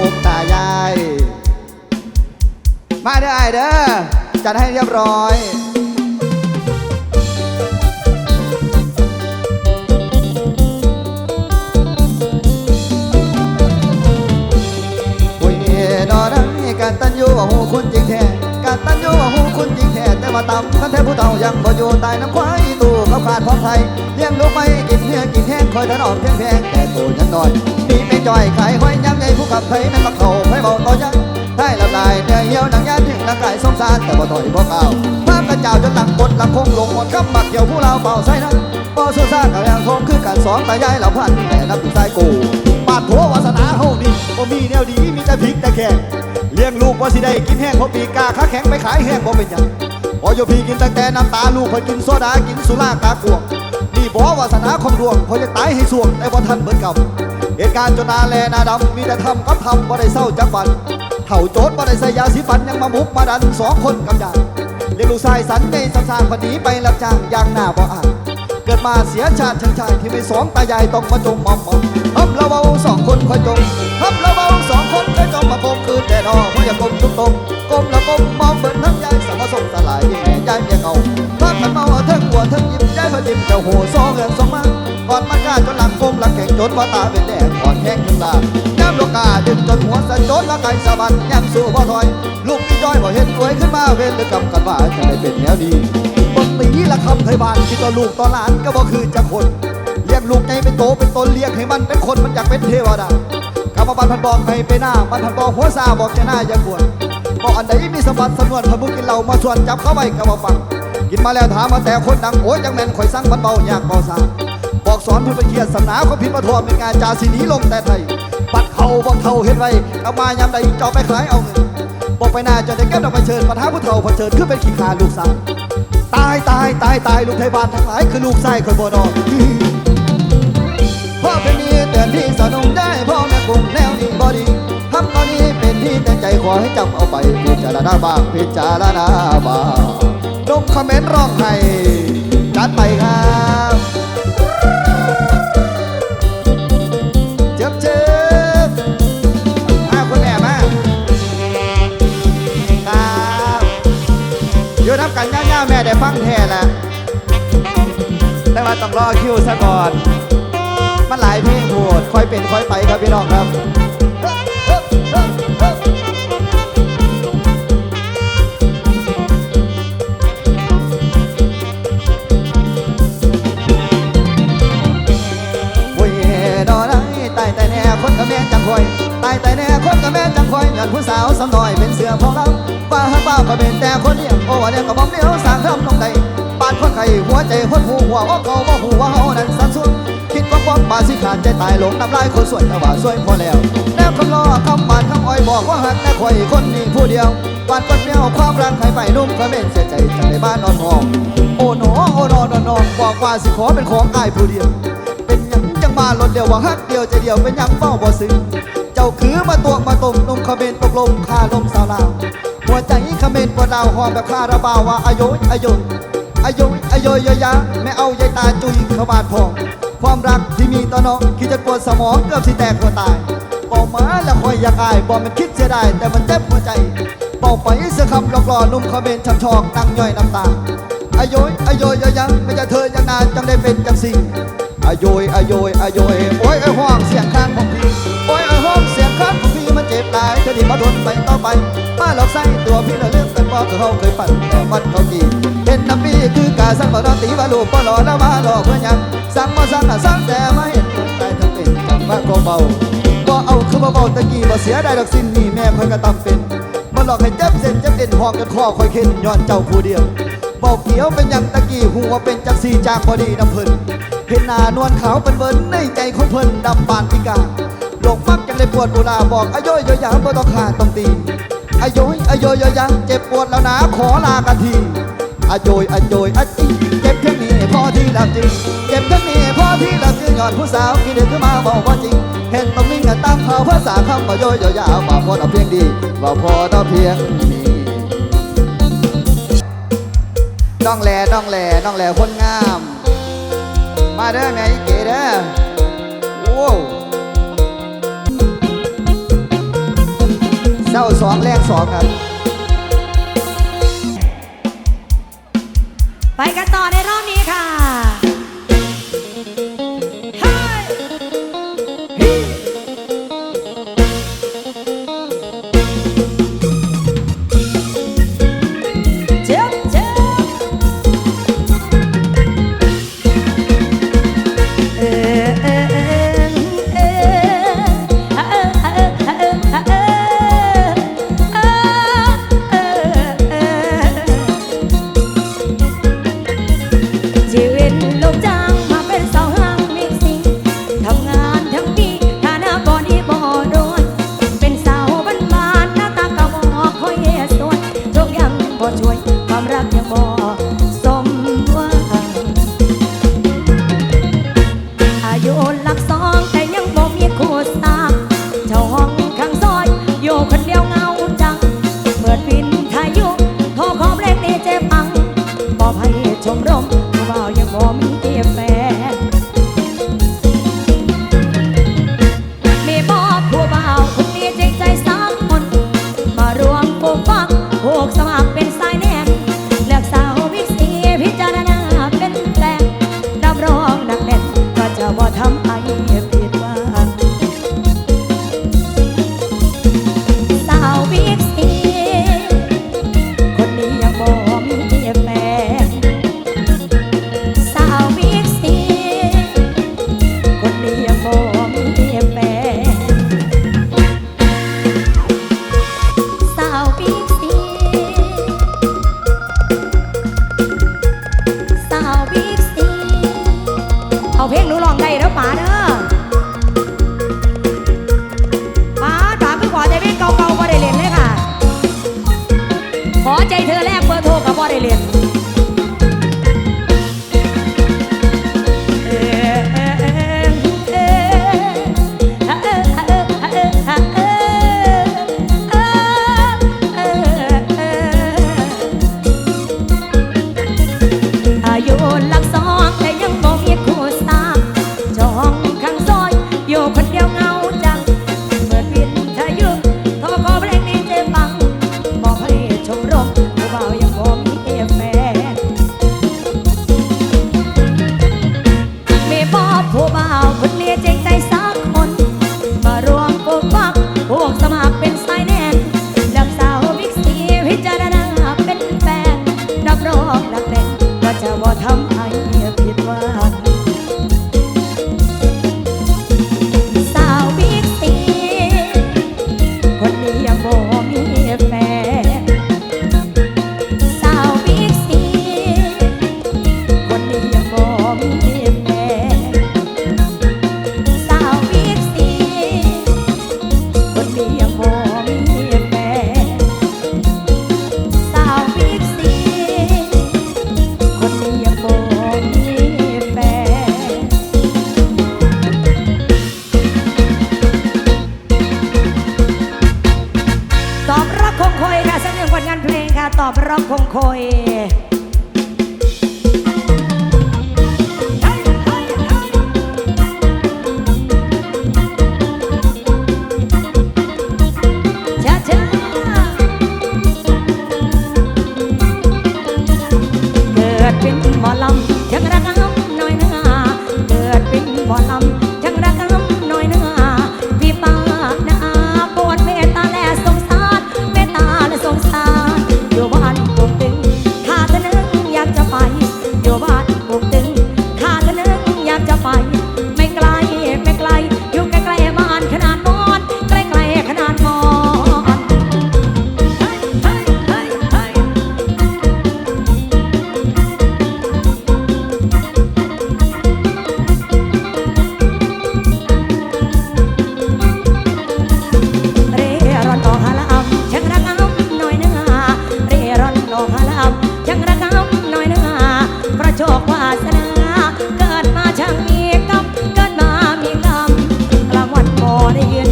อกตายาย มาเด้อไอเด้อจัดให้เรียบร้อยโอ้ยนอนังการตันยูว่าหูคุณจริงแท้การตันยูว่าหูคุณจริงแท้แต่มาตำกันแท้ผู้เฒ่ายังบ่อยู่ตายน้ำควายตู่เขาขาดพร้อมไทยเลี้ยงลูกไม่กินเนื้อกินแห้งคอยถนอมเพียงแพงแต่ตัวยังน้อยนี่ไม่จ่อยขายห้อยย้ำใหญ่ผู้ขับไทยแม่นมาเข่าให้เบาต่อยังให้ลำลายเนื้อเหี่ยวหนังยานถึงร่างกายสงสารแต่บ่ถอยบ่เก่าภาพกระเจ้าจนหลังบดหลังคงลงหมดคำบักเกี่ยวผู้เราเบาใส่นั้นบ่สู้ซ่ากับแรงทงคือการสองตายายเหล่าพันแต่นับถือใจกูปาดโถวาสนาเฮานี่บ่มีแนวดีมีแต่พริกแต่แข็งเลี้ยงลูกว่าสิได้กินแห้งเพราะปีกาขาแข็งไปขายแห้งบ่เป็นหยังพอโยพี่กินตั้งแต่น้ำตาลูกพอกินโซดากินสุรากากวงนี่บ่วาสนาของดวงพอจะตายให้สวงแต่บ่ทันเบิดกับ เหตุการณ์จนนาแลนาดำมีแต่ทำกับทำบ่ได้เศร้าจักวันเถ่าโจรบ่ได้ใส่ยาสีฟันยังมามุกมาดันสองคนกับยายเลี้ยงลูกชายสันในสำสางวันนี้ไปรับจ้างยางหน้าบ่อ่านเกิดมาเสียชาติชังชายที่ไม่สองตายายต้องมาจมมอมมอมฮับละเบาสองคนคอยจมฮับละเบาสองคนคอยจมมาพบคืนแต่นอเพราะอย่ากลมทุกตมกลมละกลมมองเบิ่นทั้งยายสมสมสลายแม่ยายเมียเก่าภาพกันเมาเอาทั้งหัวทั้งยิ้มยายพอยิ้มเจ้าโหสองเงินสองมาก่อนมันก้าจนหลัง จนว่าตาเป็นแดงก่อนแห้งขึ้นลาย้ำโลกาดึงจนหัวสะจนละไก่สะบันยังสู้บ่ถอย ลูกพี่จ้อยบ่เห็นรวยขึ้นมาเว้นหรือกำกันว่าจะได้เป็นแนวดีบนตีละคำไทยบานคิดต่อลูกต่อหลานก็บ่คือจะคนเลี้ยงลูกไงเป็นโตเป็นตนเลี้ยงให้มันเป็นคนมันอยากเป็นเทวดากรรมบันพันบอกให้ไปหน้ามันพันบอกหัวซาบอกจะหน้าอย่าควรบอกอันไหนมีสมบัติสำนวนพระบุกินเหล้ามาชวนจับเข้าไปก็มาฟัง กินมาแล้วถามมาแต่คนดังโอ้ยจังแม่นข่อยสั่งมันเบาอยากเบาซา บอกสอนพื่อนไปเกียรติสำนาเขาพิมพ์มาทวเป็นงานจาสีนี้ลงแต่ไทยปัดเขาบอกเขาเห็นไว้เอามายามใดเจาไปขายเอาเงินบอกไปหน้าจะได้แก้ดอกไปเชิญปัญหาผู้เฒ่าเผชิญขึ้นเป็นขี้ขาลูกสาวตายตายตายตายลูกไทยบ้านทั้งหลายคือลูกไส้คนบ่นอนพ่อเป็นนี้เตือนที่สนมได้พ่อแม่กลุ่มแนวนี้บ่ดีทำตอนนี้เป็นที่แต่ใจขอให้จำเอาไปพิจารณาบ้างพิจารณาบ้างลงคอมเมนต์ร้องไห้จัดไปครับาแม่ได้ฟังแท้ล้วแต่ว่าต้องรอคิวซะก่อน มันหลายเพลงโหดค่อยเป็นค่อยไปครับพี่น้องครับโอ้ยดอได้ตายแต่แน่คนกับแม่จังคอยตายแต่แน่คนกับแม่จังคอยย้อนผู้สาวสำน้อยเป็นเสือพองเราป้าฮักป้าก็เป็นแต่คน ใจหดหูหัวว่าเขาบ่หูว่าเฮานั้นสันสุดคิดว่าป้อมบาสิขาดใจตายลงน้ำลายคนสวยแต่ว่าสวยพอแล้วแล้วคำล้อคำหวานคำอ้อยบอกว่าหักแต่คอยคนนี้ผู้เดียวปานคนเดียวความรักใครไปนุ่มก็เป็นเสียใจจากในบ้านนอนห้องโอ้หนอโอ้นอนนอนบอกว่าสิขอเป็นของอายผู้เดียว เป็นยังจังมาลดเดียวว่าฮักเดียวใจเดียวเป็นยังเฝ้าบ่ซื้อเจ้าคือมาตัวมาตมนมคาเมนตกลงคาลมสาวลาวหัวใจคาเมนปวดดาวหอมแบบคาราบาวว่าอายุอายุ อายุอายุยยะไม่เอายายตาจุยเขาบาดพองความรักที่มีต่อน้องคิดจะปวดสมองเกือบสิแตกหัวตายบอกมาแล้วคอยอยากอายบอกมันคิดเสียดายแต่มันเจ็บหัวใจบอกไปเสียคำหลอกหล่อนุ่มคาเมนช้ำชอกนั่งย่อยน้ำตาอายุอายุยยังไม่จะเธอยังนานจังได้เป็นจังสิ่งอายุอายุอายุโอ้ยไอ้ห้องเสียงข้างของพี่โอ้ยไอ้ห้องเสียงข้างของพี่มันเจ็บหลายเธอดีมาทนไปต่อไปมาหลอกใส่ตัวพี่ละเรื่องกันบอกเขาเคยปั่นแต่มันเขากี่เห็นน้ำ คือกาสั่งบ่นอตีว่าลูกบ่หล่อแล้วมาหลอกเพื่อนยังสั่งมาสั่งอะสั่งแต่มาเห็นใจทั้งเป็นจังว่าก็เบาบ่เอาคือบ่เบาตะกี้บ่เสียได้ดอกสิ้นนี่แม่คอยก็ตำเป็นมาหลอกให้เจ็บเส้นเจ็บเอ็นหอกจนคอคอยเข็นย้อนเจ้าผู้เดียวบอกเขียวเป็นยังตะกี้หัวเป็นจักสีจากบอดีน้ำเพิ่นเห็นหน้านวลขาวเป็นเบิ้นในใจของเพิ่นดำบานพิการหลงมักจังเลยปวดบุราบอกอายุยยาบ่ต้องขาดต้องตีอายุอายุยยังเจ็บปวดแล้วนะขอลากันที อโจยอโจยอจีเก็บแค่นี้พอที่หลับจริงเก็บแค่นี้พอที่หลับจริงยอนผู้สาวกินเดือมาบอกว่าจริง เห็นต้องนิ่งกันตามเขาภาษาคำบ่ยอยยาวมาพอดอกเพียงดีว่าพอดอกเพียงนี้น้องแหล่น้องแหล่น้องแหล่คนงาม มาเด้อแม่เก๋เด้อโอ้เศร้าสองแรกสองครับ ไปกันต่อในรอบ want to hear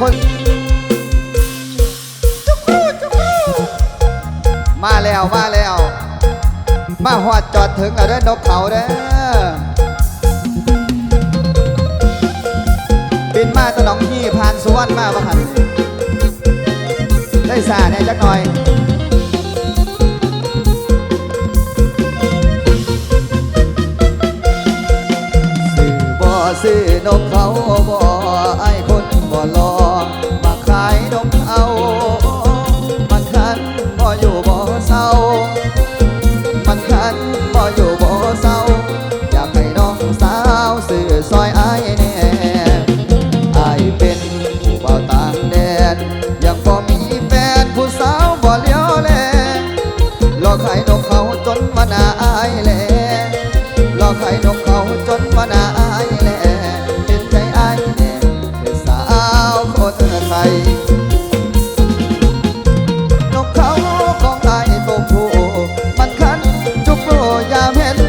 คนมาแล้วมาแล้ว มาหอดจอดถึงเอาได้นกเขาเด้บินมาตะหนองขี้ผ่านสวนมาบ้านได้สาเนี่ยจักหน่อยสื่อบ่อสื่อนกเขาบ่ mujer